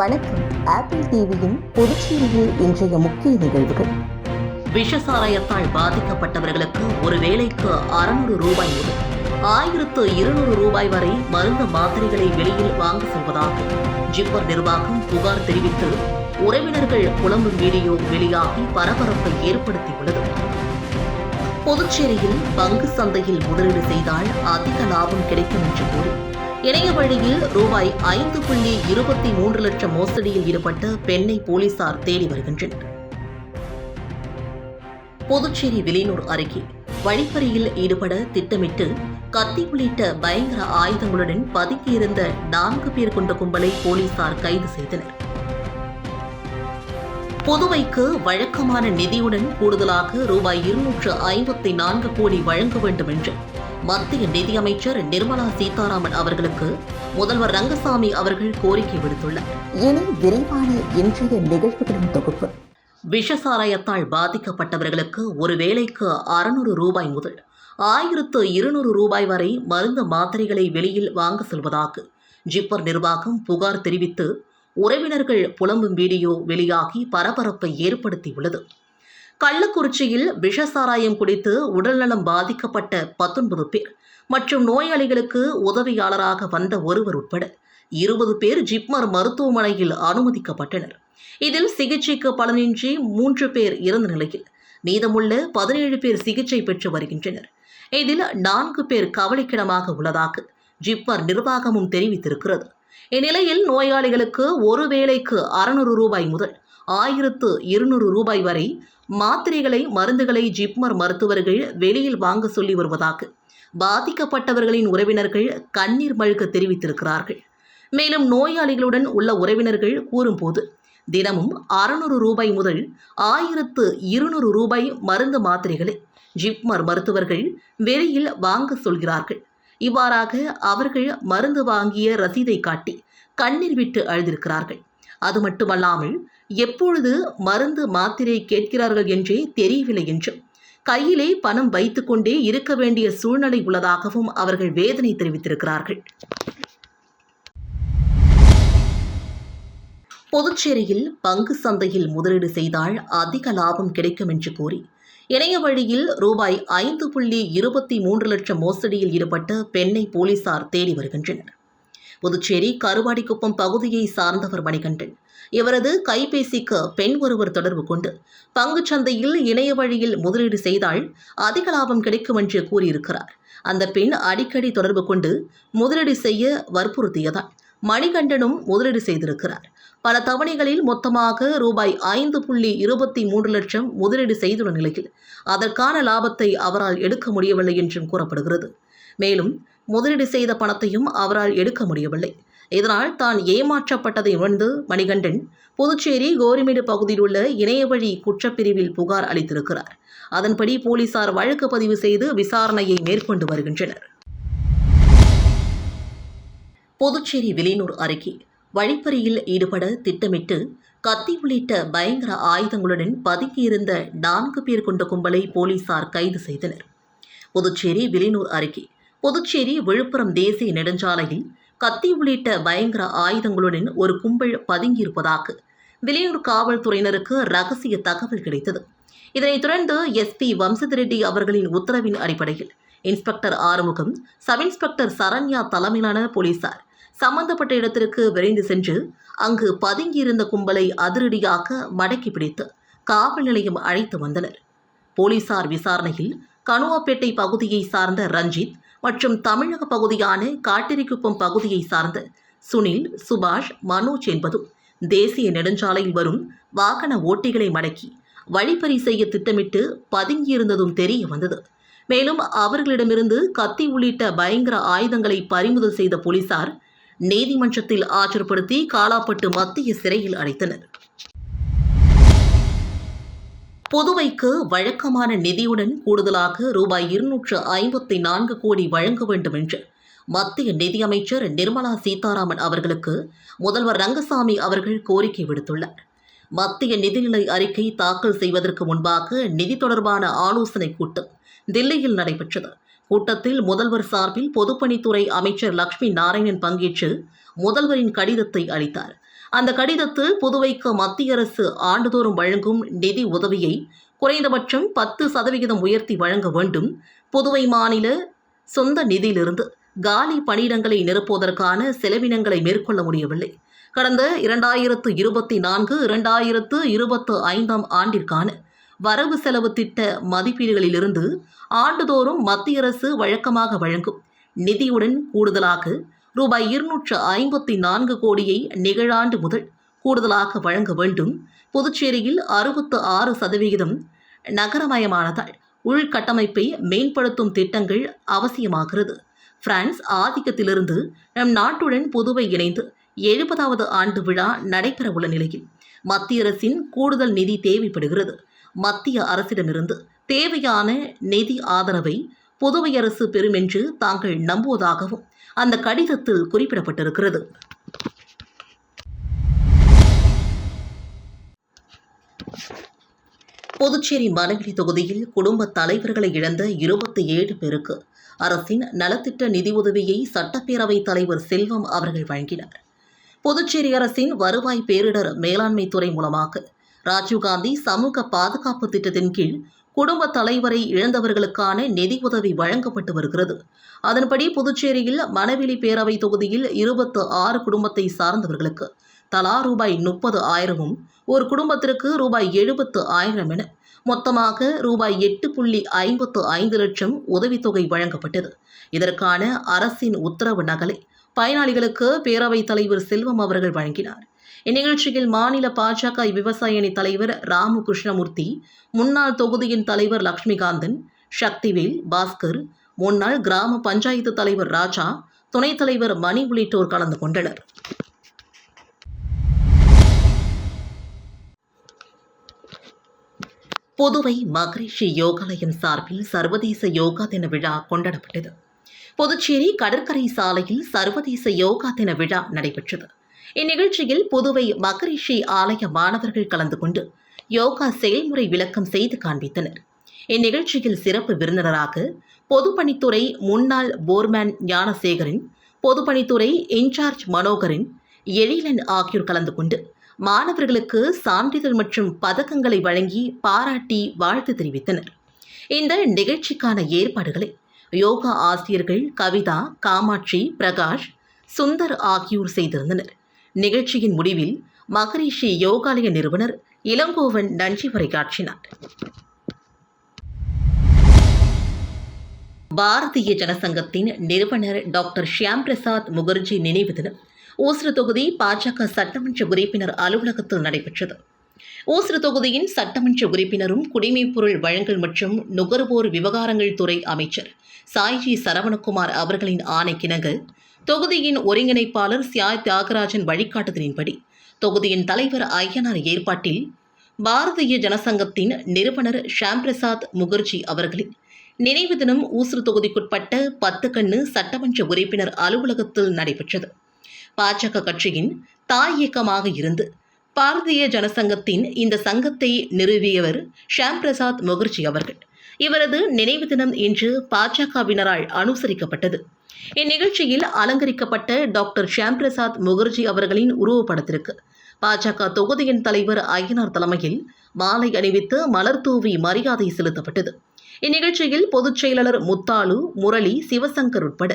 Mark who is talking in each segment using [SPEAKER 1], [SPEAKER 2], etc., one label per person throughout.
[SPEAKER 1] வணக்கம். ஆப்பிள் டிவியின் புதுச்சேரியில் இன்றைய முக்கிய நிகழ்வுகள்.
[SPEAKER 2] விஷசாராயத்தால் பாதிக்கப்பட்டவர்களுக்கு ஒரு வேளைக்கு அறுநூறு ரூபாய் முதல் ஆயிரத்து இருநூறு ரூபாய் வரை மருந்து மாத்திரைகளை வெளியில் வாங்க செல்வதாக ஜிப்பர் நிர்வாகம் புகார் தெரிவித்து உறவினர்கள் புலம்பும் வீடியோ வெளியாகி பரபரப்பை ஏற்படுத்தியுள்ளது. புதுச்சேரியில் பங்கு சந்தையில் முதலீடு செய்தால் அதிக லாபம் கிடைக்கும் என்று கூறி இணைய வழியில் ரூபாய் ஐந்து புள்ளி இருபத்தி மூன்று லட்சம் மோசடியில் ஈடுபட்ட பெண்ணை போலீசார் தேடி வருகின்றனர். புதுச்சேரி விலையூர் அருகே வழிப்பறியில் ஈடுபட திட்டமிட்டு கத்தி உள்ளிட்ட பயங்கர ஆயுதங்களுடன் பதுக்கியிருந்த நான்கு பேர் கொண்ட கும்பலை போலீசார் கைது செய்தனர். புதுவைக்கு வழக்கமான நிதியுடன் கூடுதலாக ரூபாய் இருநூற்று ஐம்பத்தி நான்கு கோடி வழங்க வேண்டும் என்று மத்திய நிதியமைச்சர் நிர்மலா சீதாராமன் அவர்களுக்கு முதல்வர் ரங்கசாமி அவர்கள் கோரிக்கை விடுத்துள்ளார்.
[SPEAKER 1] இனி விரைவான இன்றைய நிகழ்வுகளின் தொகுப்பு.
[SPEAKER 2] விஷசாராயத்தால் பாதிக்கப்பட்டவர்களுக்கு ஒரு வேளைக்கு அறுநூறு ரூபாய் முதல் ஆயிரத்து இருநூறு ரூபாய் வரை மருந்து மாத்திரைகளை வெளியில் வாங்க செல்வதாக ஜிப்பர் நிர்வாகம் புகார் தெரிவித்து உறவினர்கள் புலம்பும் வீடியோ வெளியாகி பரபரப்பை ஏற்படுத்தியுள்ளது. கள்ளக்குறிச்சியில் விஷசாராயம் குடித்து உடல்நலம் பாதிக்கப்பட்ட பத்தொன்பது பேர் மற்றும் நோயாளிகளுக்கு உதவியாளராக வந்த ஒருவர் உட்பட இருபது பேர் ஜிப்மர் மருத்துவமனையில் அனுமதிக்கப்பட்டனர். இதில் சிகிச்சைக்கு பலனின்றி மூன்று பேர் இறந்த நிலையில் மீதமுள்ள பதினேழு பேர் சிகிச்சை பெற்று வருகின்றனர். இதில் நான்கு பேர் கவலைக்கிடமாக உள்ளதாக ஜிப்மர் நிர்வாகமும் தெரிவித்திருக்கிறது. இந்நிலையில் நோயாளிகளுக்கு ஒரு வேளைக்கு அறுநூறு ரூபாய் முதல் ஆயிரத்து இருநூறு ரூபாய் வரை மாத்திரைகளை மருந்துகளை ஜிப்மர் மருத்துவர்கள் வெளியில் வாங்க சொல்லி வருவதாக பாதிக்கப்பட்டவர்களின் உறவினர்கள் கண்ணீர் மழுக்க தெரிவித்திருக்கிறார்கள். மேலும் நோயாளிகளுடன் உள்ள உறவினர்கள் கூறும்போது தினமும் அறுநூறு ரூபாய் முதல் ஆயிரத்து இருநூறு ரூபாய் மருந்து மாத்திரைகளை ஜிப்மர் மருத்துவர்கள் வெளியில் வாங்க சொல்கிறார்கள். இவ்வாறாக அவர்கள் மருந்து வாங்கிய ரசீதை காட்டி கண்ணீர் விட்டு அழுதிருக்கிறார்கள். அது மட்டுமல்லாமல் எப்பொழுது மருந்து மாத்திரை கேட்கிறார்கள் என்றே தெரியவில்லை என்றும் கையிலே பணம் வைத்துக்கொண்டே இருக்க வேண்டிய சூழ்நிலை உள்ளதாகவும் அவர்கள் வேதனை தெரிவித்திருக்கிறார்கள். புதுச்சேரியில் பங்கு சந்தையில் முதலீடு செய்தால் அதிக லாபம் கிடைக்கும் என்று கூறி இணைய வழியில் ரூபாய் ஐந்து புள்ளி இருபத்தி மூன்று லட்சம் மோசடியில் ஈடுபட்ட பெண்ணை போலீசார் தேடி வருகின்றனர். புதுச்சேரி கருவாடிக்குப்பம் பகுதியை சார்ந்தவர் மணிகண்டன். இவரது கைபேசிக்கு பெண் ஒருவர் தொடர்பு கொண்டு பங்குச்சந்தையில் இணைய வழியில் முதலீடு செய்தால் அதிக லாபம் கிடைக்கும் என்று கூறியிருக்கிறார். அந்த பெண் அடிக்கடி தொடர்பு கொண்டு முதலீடு செய்ய வற்புறுத்தியதால் மணிகண்டனும் முதலீடு செய்திருக்கிறார். பல தவணைகளில் மொத்தமாக ரூபாய் ஐந்து புள்ளி இருபத்தி மூன்று லட்சம் முதலீடு செய்துள்ள நிலையில் அதற்கான லாபத்தை அவரால் எடுக்க முடியவில்லை என்றும் கூறப்படுகிறது. மேலும் முதலீடு செய்த பணத்தையும் அவரால் எடுக்க முடியவில்லை. இதனால் தான் ஏமாற்றப்பட்டதை உணர்ந்து மணிகண்டன் புதுச்சேரி கோரிமேடு பகுதியில் உள்ள இணையவழி குற்றப்பிரிவில் புகார் அளித்திருக்கிறார். அதன்படி போலீசார் வழக்கு பதிவு செய்து விசாரணையை மேற்கொண்டு வருகின்றனர். புதுச்சேரி விலையூர் அருகே வழிப்பறியில் ஈடுபட திட்டமிட்டு கத்தி உள்ளிட்ட பயங்கர ஆயுதங்களுடன் பதுக்கியிருந்த நான்கு பேர் கொண்ட கும்பலை போலீசார் கைது செய்தனர். புதுச்சேரி விலையூர் அருகே புதுச்சேரி விழுப்புரம் தேசிய நெடுஞ்சாலையில் கத்தி உள்ளிட்ட பயங்கர ஆயுதங்களுடன் ஒரு கும்பல் பதுங்கியிருப்பதாக வெளியூர் காவல்துறையினருக்கு ரகசிய தகவல் கிடைத்தது. இதனைத் தொடர்ந்து எஸ்பி வம்சதிரெட்டி அவர்களின் உத்தரவின் அடிப்படையில் inspector Arumugam sub inspector Saranya தலைமையிலான போலீசார் சம்பந்தப்பட்ட இடத்திற்கு விரைந்து சென்று அங்கு பதுங்கியிருந்த கும்பலை அதிரடியாக மடக்கி பிடித்து காவல் நிலையம் அழைத்து வந்தனர். போலீசார் விசாரணையில் கனுவாப்பேட்டை பகுதியை சார்ந்த ரஞ்சித் மற்றும் தமிழக பகுதியான காட்டிரிக்குப்பம் பகுதியை சார்ந்த சுனில் சுபாஷ் மனோஜ் என்பதும் தேசிய நெடுஞ்சாலையில் வரும் வாகன ஓட்டிகளை மடக்கி வழிப்பறி செய்ய திட்டமிட்டு பதுங்கியிருந்ததும் தெரிய வந்தது. மேலும் அவர்களிடமிருந்து கத்தி உள்ளிட்ட பயங்கர ஆயுதங்களை பறிமுதல் செய்த போலீசார் நீதிமன்றத்தில் ஆஜர்படுத்தி காலாப்பட்டு மத்திய சிறையில் அடைத்தனர். புதுவைக்கு வழக்கமான நிதியுடன் கூடுதலாக ரூபாய் இருநூற்று ஐம்பத்தி நான்கு கோடி வழங்க வேண்டும் என்று மத்திய நிதியமைச்சர் நிர்மலா சீதாராமன் அவர்களுக்கு முதல்வர் ரங்கசாமி அவர்கள் கோரிக்கை விடுத்துள்ளார். மத்திய நிதிநிலை அறிக்கை தாக்கல் செய்வதற்கு முன்பாக நிதி தொடர்பான ஆலோசனை கூட்டம் தில்லியில் நடைபெற்றது. கூட்டத்தில் முதல்வர் சார்பில் பொதுப்பணித்துறை அமைச்சர் லக்ஷ்மி நாராயணன் பங்கேற்று முதல்வரின் கடிதத்தை அளித்தார். அந்த கடிதத்தில் புதுவைக்கு மத்திய அரசு ஆண்டுதோறும் வழங்கும் நிதி உதவியை குறைந்தபட்சம் பத்து சதவிகிதம் உயர்த்தி வழங்க வேண்டும். புதுவை மாநில சொந்த நிதியிலிருந்து காலி பணியிடங்களை நிரப்புவதற்கான செலவினங்களை மேற்கொள்ள முடியவில்லை. கடந்த இரண்டாயிரத்து இருபத்தி நான்கு இரண்டாயிரத்து இருபத்து ஐந்தாம் ஆண்டிற்கான வரவு செலவு திட்ட மதிப்பீடுகளிலிருந்து ஆண்டுதோறும் மத்திய அரசு வழக்கமாக வழங்கும் நிதியுடன் கூடுதலாக ரூபாய் இருநூற்று ஐம்பத்தி நான்கு கோடியை நிகழாண்டு முதல் கூடுதலாக வழங்க வேண்டும். புதுச்சேரியில் அறுபத்து ஆறு சதவிகிதம் நகரமயமானதால் உள்கட்டமைப்பை மேம்படுத்தும் திட்டங்கள் அவசியமாகிறது. பிரான்ஸ் ஆதிக்கத்திலிருந்து நம் நாட்டுடன் புதுவை இணைந்து எழுபதாவது ஆண்டு விழா நடைபெறவுள்ள நிலையில் மத்திய அரசின் கூடுதல் நிதி தேவைப்படுகிறது. மத்திய அரசிடமிருந்து தேவையான நிதி ஆதரவை புதுவை அரசு பெறும் என்று தாங்கள் நம்புவதாகவும் அந்த கடிதத்தில் குறிப்பிடப்பட்டிருக்கிறது. புதுச்சேரி மணவெளி தொகுதியில் குடும்ப தலைவர்களை இழந்த இருபத்தி ஏழு பேருக்கு அரசின் நலத்திட்ட நிதியுதவியை சட்டப்பேரவைத் தலைவர் செல்வம் அவர்கள் வழங்கினார். புதுச்சேரி அரசின் வருவாய் பேரிடர் மேலாண்மை துறை மூலமாக ராஜீவ்காந்தி சமூக பாதுகாப்பு திட்டத்தின் கீழ் குடும்ப தலைவரை இழந்தவர்களுக்கான நிதி உதவி வழங்கப்பட்டு வருகிறது. அதன்படி புதுச்சேரியில் மணவெளி பேரவை தொகுதியில் இருபத்து ஆறு குடும்பத்தை சார்ந்தவர்களுக்கு தலா ரூபாய் முப்பது ஆயிரமும் ஒரு குடும்பத்திற்கு ரூபாய் எழுபத்து ஆயிரம் என மொத்தமாக ரூபாய் எட்டு புள்ளி ஐம்பத்து ஐந்து லட்சம் உதவித்தொகை வழங்கப்பட்டது. இதற்கான அரசின் உத்தரவு நகலை பயனாளிகளுக்கு பேரவைத் தலைவர் செல்வம் அவர்கள் வழங்கினார். இந்நிகழ்ச்சியில் மாநில பாஜக விவசாய அணி தலைவர் ராமு கிருஷ்ணமூர்த்தி முன்னாள் தொகுதியின் தலைவர் லக்ஷ்மிகாந்தன் சக்திவேல் பாஸ்கர் முன்னாள் கிராம பஞ்சாயத்து தலைவர் ராஜா துணைத் தலைவர் மணி உள்ளிட்டோர் கலந்து கொண்டனர். புதுவை மகரிஷி யோகாலயம் சார்பில் சர்வதேச யோகா தின விழா கொண்டாடப்பட்டது. புதுச்சேரி கடற்கரை சாலையில் சர்வதேச யோகா தின விழா நடைபெற்றது. இந்நிகழ்ச்சியில் புதுவை மகரிஷி ஆலய மாணவர்கள் கலந்து கொண்டு யோகா செயல்முறை விளக்கம் செய்து காண்பித்தனர். இந்நிகழ்ச்சியில் சிறப்பு விருந்தினராக பொதுப்பணித்துறை முன்னாள் போர்மேன் ஞானசேகரின் பொதுப்பணித்துறை இன்சார்ஜ் மனோகரின் எழிலன் ஆகியோர் கலந்து கொண்டு மாணவர்களுக்கு சான்றிதழ் மற்றும் பதக்கங்களை வழங்கி பாராட்டி வாழ்த்து தெரிவித்தனர். இந்த நிகழ்ச்சிக்கான ஏற்பாடுகளை யோகா ஆசிரியர்கள் கவிதா காமாட்சி பிரகாஷ் சுந்தர் ஆகியோர் செய்திருந்தனர். நிகழ்ச்சியின் முடிவில் மகரிஷி யோகாலய நிறுவனர் இளங்கோவன் நன்றி உரையாற்றினார் பாரதிய ஜனசங்கத்தின் நிறுவனர் டாக்டர் ஷியாம் பிரசாத் முகர்ஜி நினைவு தினம் ஓசூர் தொகுதி பாஜக சட்டமன்ற உறுப்பினர் அலுவலகத்தில் நடைபெற்றது. ஓசூர் தொகுதியின் சட்டமன்ற உறுப்பினரும் குடிமைப் பொருள் வழங்கல் மற்றும் நுகர்வோர் விவகாரங்கள் துறை அமைச்சர் சாய்ஜி சரவணகுமார் அவர்களின் ஆணைக்கிணங்க தொகுதியின் ஒருங்கிணைப்பாளர் சியாய் தியாகராஜன் வழிகாட்டுதலின்படி தொகுதியின் தலைவர் ஐயனார் ஏற்பாட்டில் பாரதிய ஜனசங்கத்தின் நிறுவனர் ஷியாம் பிரசாத் முகர்ஜி அவர்களின் நினைவு தினம் ஊசுறு தொகுதிக்குட்பட்ட பத்து கண்ணு சட்டமன்ற உறுப்பினர் அலுவலகத்தில் நடைபெற்றது. பாஜக கட்சியின் தாய் இயக்கமாக இருந்து பாரதிய ஜனசங்கத்தின் இந்த சங்கத்தை நிறுவியவர் ஷியாம் பிரசாத் முகர்ஜி அவர்கள். இவரது நினைவு தினம் இன்று பாஜகவினரால் அனுசரிக்கப்பட்டது. இந்நிகழ்ச்சியில் அலங்கரிக்கப்பட்ட டாக்டர் ஷியாம் பிரசாத் முகர்ஜி அவர்களின் உருவப்படத்திற்கு பாஜக தொகுதியின் தலைவர் ஐயனார் தலைமையில் மாலை அணிவித்து மலர் தூவி மரியாதை செலுத்தப்பட்டது. இந்நிகழ்ச்சியில் பொதுச் செயலாளர் முத்தாலு முரளி சிவசங்கர் உட்பட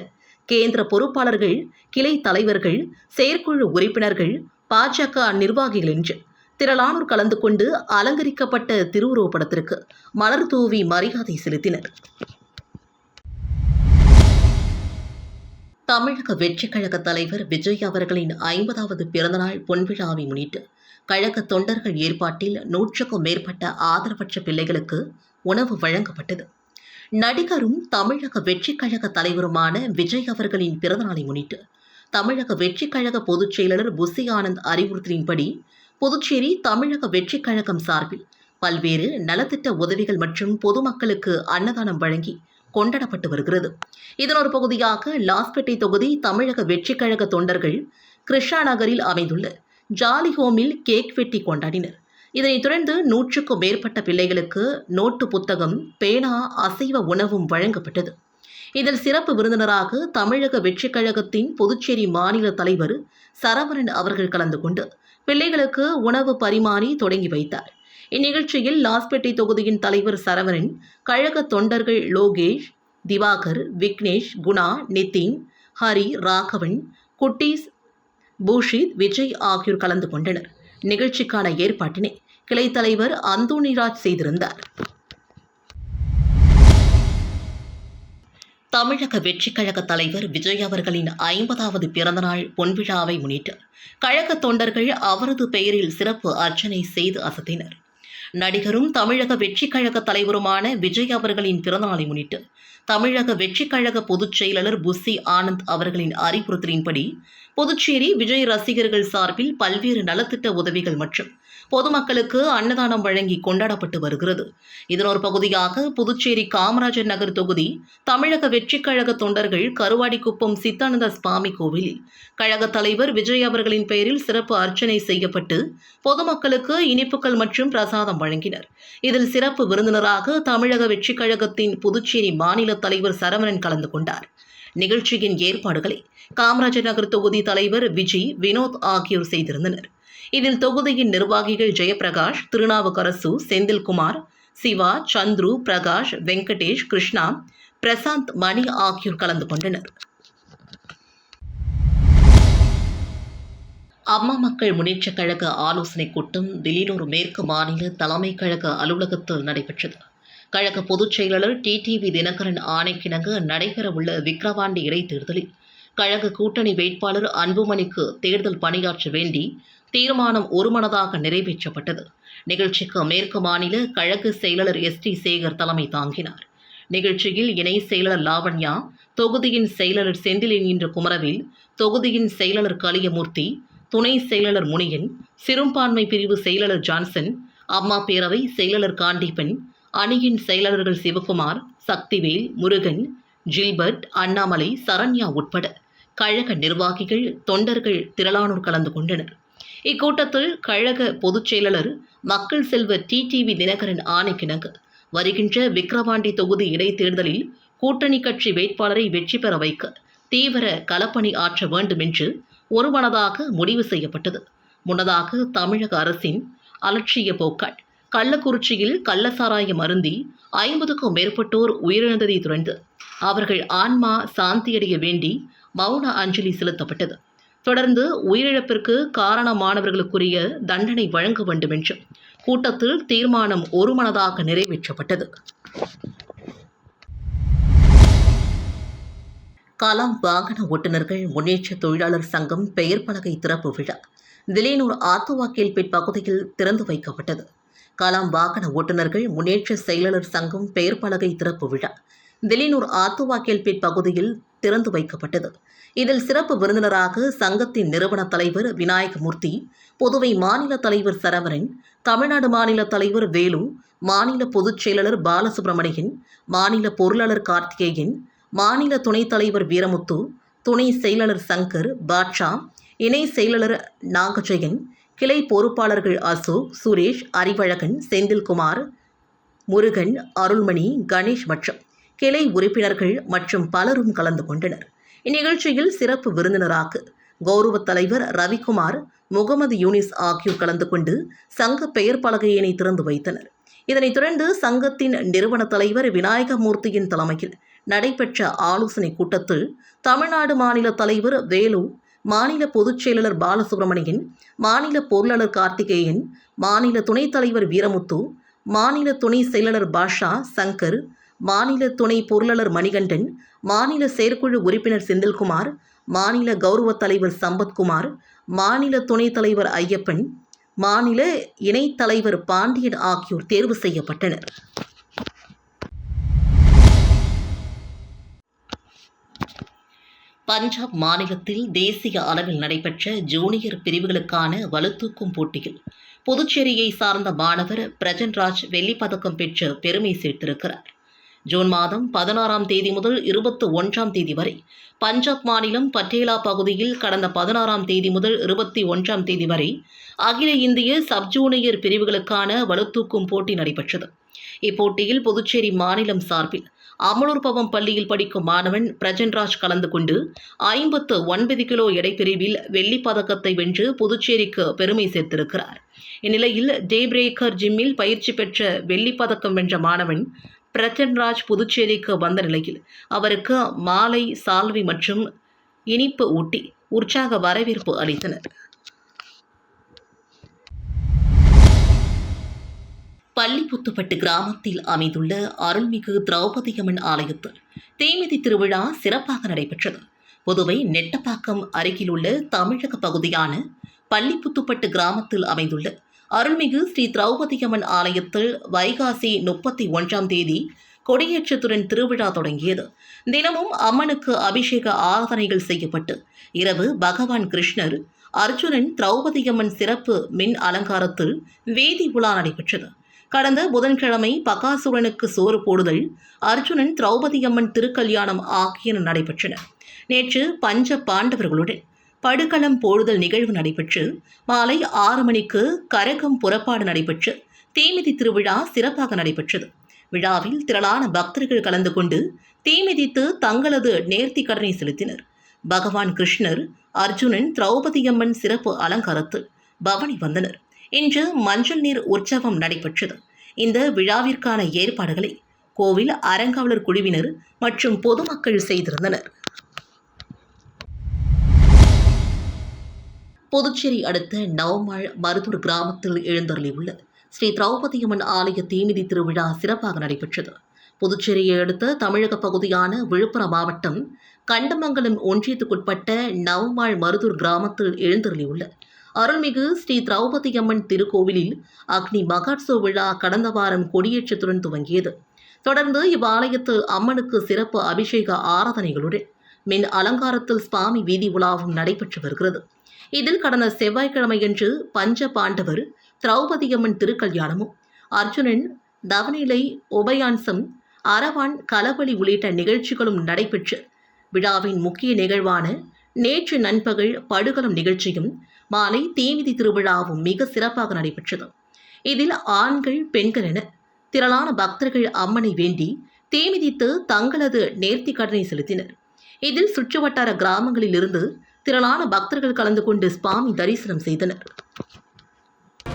[SPEAKER 2] கேந்திர பொறுப்பாளர்கள் கிளை தலைவர்கள் செயற்குழு உறுப்பினர்கள் பாஜக நிர்வாகிகள் என்று திரளானோர் கலந்து கொண்டு அலங்கரிக்கப்பட்ட திருவுருவப்படத்திற்கு மலர் தூவி மரியாதை செலுத்தினர். தமிழக வெற்றி கழக தலைவர் விஜய் அவர்களின் ஐம்பதாவது பிறந்தநாள் பொன்விழாவை முன்னிட்டு கழக தொண்டர்கள் ஏற்பாட்டில் நூற்றுக்கும் மேற்பட்ட ஆதரவற்ற பிள்ளைகளுக்கு உணவு வழங்கப்பட்டது. நடிகரும் தமிழக வெற்றி கழக தலைவருமான விஜய் அவர்களின் பிறந்தநாளை முன்னிட்டு தமிழக வெற்றி கழக பொதுச் செயலாளர் புசி ஆனந்த் அறிவுறுத்தலின்படி புதுச்சேரி தமிழக வெற்றி கழகம் சார்பில் பல்வேறு நலத்திட்ட உதவிகள் மற்றும் பொதுமக்களுக்கு அன்னதானம் வழங்கி கொண்டாடப்பட்டு வருகிறது. இதன் ஒரு பகுதியாக லாஸ்பேட்டை தொகுதி தமிழக வெற்றிக் கழக தொண்டர்கள் கிருஷ்ணா நகரில் அமைந்துள்ள ஜாலி ஹோமில் கேக் வெட்டி கொண்டாடினர். இதனைத் தொடர்ந்து நூற்றுக்கும் மேற்பட்ட பிள்ளைகளுக்கு நோட்டு புத்தகம் பேனா அசைவ உணவும் வழங்கப்பட்டது. இதில் சிறப்பு விருந்தினராக தமிழக வெற்றிக் கழகத்தின் புதுச்சேரி மாநில தலைவர் சரவணன் அவர்கள் கலந்து கொண்டு பிள்ளைகளுக்கு உணவு பரிமாறி தொடங்கி வைத்தார். இந்நிகழ்ச்சியில் லாஸ்பேட்டை தொகுதியின் தலைவர் சரவணன் கழக தொண்டர்கள் லோகேஷ் திவாகர் விக்னேஷ் குணா நிதின் ஹரி ராகவன் குட்டீஸ் பூஷித் விஜய் ஆகியோர் கலந்து கொண்டனர். நிகழ்ச்சிக்கான ஏற்பாட்டினை கிளை தலைவர் அந்தோணிராஜ் செய்திருந்தார். தமிழக வெற்றி கழக தலைவர் விஜய் அவர்களின் ஐம்பதாவது பிறந்தநாள் பொன்விழாவை முன்னிட்டு கழக தொண்டர்கள் அவரது பெயரில் சிறப்பு அர்ச்சனை செய்து அசத்தினர். நடிகரும் தமிழக வெற்றிக்கழக கழக தலைவருமான விஜய் அவர்களின் பிறந்தநாளை முன்னிட்டு தமிழக வெற்றி கழக பொதுச் செயலாளர் புஸ்ஸி ஆனந்த் அவர்களின் அறிவுறுத்தலின்படி புதுச்சேரி விஜய் ரசிகர்கள் சார்பில் பல்வேறு நலத்திட்ட உதவிகள் மற்றும் பொதுமக்களுக்கு அன்னதானம் வழங்கி கொண்டாடப்பட்டு வருகிறது. இதன் ஒரு பகுதியாக புதுச்சேரி காமராஜர் நகர் தொகுதி தமிழக வெற்றிக்கழக தொண்டர்கள் கருவாடிக்குப்பம் சித்தானந்த சுவாமி கோவிலில் கழக தலைவர் விஜய் அவர்களின் பெயரில் சிறப்பு அர்ச்சனை செய்யப்பட்டு பொதுமக்களுக்கு இனிப்புகள் மற்றும் பிரசாதம் வழங்கினர். இதில் சிறப்பு விருந்தினராக தமிழக வெற்றி கழகத்தின் புதுச்சேரி மாநில தலைவர் சரவணன் கலந்து கொண்டார். நிகழ்ச்சியின் ஏற்பாடுகளை காமராஜர் நகர் தொகுதி தலைவர் விஜய் வினோத் ஆகியோர் செய்திருந்தனர். இதில் தொகுதியின் நிர்வாகிகள் ஜெயபிரகாஷ் திருநாவுக்கரசு செந்தில்குமார் சிவா சந்துரு பிரகாஷ் வெங்கடேஷ் கிருஷ்ணா பிரசாந்த் மணி ஆகியோர் கலந்து கொண்டனர். அம்மா மக்கள் முன்னேற்றக் கழக ஆலோசனைக் கூட்டம் திலீனூர் மேற்கு மாநில தலைமை கழக அலுவலகத்தில் நடைபெற்றது. கழக பொதுச் செயலாளர் டிடிவி தினகரன் ஆணைக்கிணங்க நடைபெறவுள்ள விக்கிரவாண்டி இடைத்தேர்தலில் கழக கூட்டணி வேட்பாளர் அன்புமணிக்கு தேர்தல் பணியாற்ற வேண்டி தீர்மானம் ஒருமனதாக நிறைவேற்றப்பட்டது. நிகழ்ச்சிக்கு மேற்கு மாநில கழக செயலாளர் எஸ் டி சேகர் தலைமை தாங்கினார். நிகழ்ச்சியில் இணை செயலாளர் லாவண்யா தொகுதியின் செயலாளர் செந்திலின் என்ற குமரவில் தொகுதியின் செயலாளர் கலியமூர்த்தி துணை செயலாளர் முனியன் சிறுபான்மை பிரிவு செயலாளர் ஜான்சன் அம்மா பேரவை செயலாளர் காண்டீபன் அணியின் செயலாளர்கள் சிவகுமார் சக்திவேல் முருகன் ஜில்பர்ட் அண்ணாமலை சரண்யா உட்பட கழக நிர்வாகிகள் தொண்டர்கள் திரளானோர் கலந்து கொண்டனர். இக்கூட்டத்தில் கழக பொதுச் செயலாளர் மக்கள் செல்வ டிடிவி தினகரன் ஆணைக்கிணங்க. வருகின்ற விக்கிரவாண்டி தொகுதி இடைத்தேர்தலில் கூட்டணி கட்சி வேட்பாளரை வெற்றி பெற வைக்க தீவிர களப்பணி ஆற்ற வேண்டும் என்று ஒருமனதாக முடிவு செய்யப்பட்டது. முன்னதாக தமிழக அரசின் அலட்சிய போக்கால் கள்ளக்குறிச்சியில் கள்ளசாராயம் அருந்தி ஐம்பதுக்கும் மேற்பட்டோர் உயிரிழந்ததை தொடர்ந்து அவர்கள் ஆன்மா சாந்தியடைய வேண்டி மௌன அஞ்சலி செலுத்தப்பட்டது. தொடர்ந்து உயிரிழப்பிற்கு காரணமானவர்களுக்குரிய தண்டனை வழங்க வேண்டும் என்று கூட்டத்தில் தீர்மானம் ஒருமனதாக நிறைவேற்றப்பட்டது. கலாம் வாகன ஓட்டுநர்கள் முன்னேற்ற தொழிலாளர் சங்கம் பெயர் பலகை திறப்பு விழா திலேனூர் ஆத்துவாக்கேல்பேட் பகுதியில் திறந்து வைக்கப்பட்டது. கலாம் வாகன ஓட்டுநர்கள் முன்னேற்ற செயலாளர் சங்கம் பெயர் பலகை திறப்பு விழா திலேனூர் ஆத்துவாக்கேல்பேட் பகுதியில் திறந்து வைக்கப்பட்டது. இதில் சிறப்பு விருந்தினராக சங்கத்தின் நிறுவன தலைவர் விநாயகமூர்த்தி புதுவை மாநில தலைவர் சரவரன் தமிழ்நாடு மாநில தலைவர் வேலு மாநில பொதுச் செயலாளர் பாலசுப்ரமணியன் மாநில பொருளாளர் கார்த்திகேயன் மாநில துணைத் தலைவர் வீரமுத்து துணை செயலாளர் சங்கர் பாட்ஷா இணை செயலாளர் நாகஜெயன் கிளை பொறுப்பாளர்கள் அசோக் சுரேஷ் அறிவழகன் செந்தில்குமார் முருகன் அருள்மணி கணேஷ் மற்றும் கிளை உறுப்பினர்கள் மற்றும் பலரும் கலந்து கொண்டனர். இந்நிகழ்ச்சியில் சிறப்பு விருந்தினராக கௌரவ தலைவர் ரவிக்குமார் முகமது யூனிஸ் ஆகியோர் கலந்து கொண்டு சங்க பெயர் பலகையினை திறந்து வைத்தனர். இதனைத் தொடர்ந்து சங்கத்தின் நிறுவன தலைவர் விநாயகமூர்த்தியின் தலைமையில் நடைபெற்ற ஆலோசனைக் கூட்டத்தில் தமிழ்நாடு மாநில தலைவர் வேலு மாநில பொதுச் செயலாளர் பாலசுப்ரமணியன் மாநில பொருளாளர் கார்த்திகேயன் மாநில துணைத் தலைவர் வீரமுத்து மாநில துணை செயலாளர் பாஷா சங்கர் மாநில துணை பொருளாளர் மணிகண்டன் மாநில செயற்குழு உறுப்பினர் செந்தில்குமார் மாநில கௌரவ தலைவர் சம்பத்குமார் மாநில துணைத் தலைவர் ஐயப்பன் மாநில இணைத் தலைவர் பாண்டியன் ஆகியோர் தேர்வு செய்யப்பட்டனர். பஞ்சாப் மாநிலத்தில் தேசிய அளவில் நடைபெற்ற ஜூனியர் பிரிவுகளுக்கான வலுத்தூக்கும் போட்டியில் புதுச்சேரியை சார்ந்த மாணவர் பிரஜன்ராஜ் வெள்ளிப்பதக்கம் பெற்று பெருமை சேர்த்திருக்கிறார். ஜூன் மாதம் பதினாறாம் தேதி முதல் இருபத்தி ஒன்றாம் தேதி வரை பஞ்சாப் மாநிலம் பட்டேலா பகுதியில் கடந்த பதினாறாம் தேதி முதல் இருபத்தி ஒன்றாம் தேதி வரை அகில இந்திய சப்ஜூனியர் பிரிவுகளுக்கான வலுத்தூக்கும் போட்டி நடைபெற்றது. இப்போட்டியில் புதுச்சேரி மாநிலம் சார்பில் அமலூர்பவம் பள்ளியில் படிக்கும் மாணவன் பிரஜன்ராஜ் கலந்து கொண்டு ஐம்பத்து ஒன்பது கிலோ எடைப்பிரிவில் வெள்ளி பதக்கத்தை வென்று புதுச்சேரிக்கு பெருமை சேர்த்திருக்கிறார். இந்நிலையில் டே பிரேக்கர் ஜிம்மில் பயிற்சி பெற்ற வெள்ளி பதக்கம் வென்ற மாணவன் பிரச்சன்ராஜ் புதுச்சேரிக்கு வந்த நிலையில் அவருக்கு மாலை சால்வி மற்றும் இனிப்பு ஊட்டி உற்சாக வரவேற்பு அளித்தனர். பள்ளிப்புத்துப்பட்டு கிராமத்தில் அமைந்துள்ள அருள்மிகு திரௌபதியம்மன் ஆலயத்தில் தீமிதி திருவிழா சிறப்பாக நடைபெற்றது. புதுவை நெட்டப்பாக்கம் அருகிலுள்ள தமிழக பகுதியான பள்ளிப்புத்துப்பட்டு கிராமத்தில் அமைந்துள்ள அருள்மிகு ஸ்ரீ திரௌபதியம்மன் ஆலயத்தில் வைகாசி முப்பத்தி ஒன்றாம் தேதி கொடியேற்றத்துடன் திருவிழா தொடங்கியது. தினமும் அம்மனுக்கு அபிஷேக ஆராதனைகள் செய்யப்பட்டு இரவு பகவான் கிருஷ்ணர் அர்ஜுனன் திரௌபதியம்மன் சிறப்பு மின் அலங்காரத்தில் வேதி உலா நடைபெற்றது. கடந்த புதன்கிழமை பகாசுரனுக்கு சோறு போடுதல் அர்ஜுனன் திரௌபதியம்மன் திருக்கல்யாணம் ஆகியன நடைபெற்றன. நேற்று பஞ்ச பாண்டவர்களுடன் படுகளம் போடுதல் நிகழ்வு நடைபெற்று மாலை ஆறு மணிக்கு கரகம் புறப்பாடு நடைபெற்று தீமிதி திருவிழா சிறப்பாக நடைபெற்றது. விழாவில் திரளான பக்தர்கள் கலந்து கொண்டு தீமிதித்து தங்களது நேர்த்தி கடனை செலுத்தினர். பகவான் கிருஷ்ணர் அர்ஜுனன் திரௌபதியம்மன் சிறப்பு அலங்காரத்தில் பவனி வந்தனர். இன்று மஞ்சள் நீர் உற்சவம் நடைபெற்றது. இந்த விழாவிற்கான ஏற்பாடுகளை கோவில் அறங்காவலர் குழுவினர் மற்றும் பொதுமக்கள் செய்திருந்தனர். புதுச்சேரி அடுத்த நவமாள் மருதூர் கிராமத்தில் எழுந்தருளியுள்ள ஸ்ரீ திரௌபதியம்மன் ஆலய தீமிதி திருவிழா சிறப்பாக நடைபெற்றது. புதுச்சேரியை அடுத்த தமிழக பகுதியான விழுப்புரம் மாவட்டம் கண்டமங்கலம் ஒன்றியத்துக்குட்பட்ட நவமாள் மருதூர் கிராமத்தில் எழுந்தருளியுள்ள அருள்மிகு ஸ்ரீ திரௌபதியம்மன் திருக்கோவிலில் அக்னி மகாட்சோ விழா கடந்த வாரம் கொடியேற்றத்துடன் துவங்கியது. தொடர்ந்து இவ்வாலயத்தில் அம்மனுக்கு சிறப்பு அபிஷேக ஆராதனைகளுடன் மின் அலங்காரத்தில் சுவாமி வீதி உலாவும் நடைபெற்று வருகிறது. இதில் கடந்த செவ்வாய்க்கிழமையன்று பஞ்ச பாண்டவர் திரௌபதியம்மன் திருக்கல்யாணமும் அர்ஜுனன் தவநிலை உபயான்சம் அரவான் களபலி உள்ளிட்ட நிகழ்ச்சிகளும் நடைபெற்று விழாவின் முக்கிய நிகழ்வான நேற்று நண்பகல் படுகலம் நிகழ்ச்சியும் மாலை தீமிதி திருவிழாவும் மிக சிறப்பாக நடைபெற்றது. இதில் ஆண்கள் பெண்கள் என திரளான பக்தர்கள் அம்மனை வேண்டி தீமிதித்து தங்களது நேர்த்தி கடனை செலுத்தினர். இதில் சுற்றுவட்டார கிராமங்களிலிருந்து திரளான பக்தர்கள் கலந்து கொண்டு சுவாமி தரிசனம் செய்தனர்.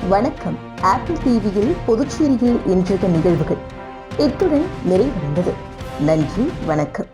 [SPEAKER 1] வணக்கம். ஆப்பிள் டிவியில் புதுச்சேரியில் இன்றைய நிகழ்வுகள் இத்துடன் நிறைவடைந்தது. நன்றி வணக்கம்.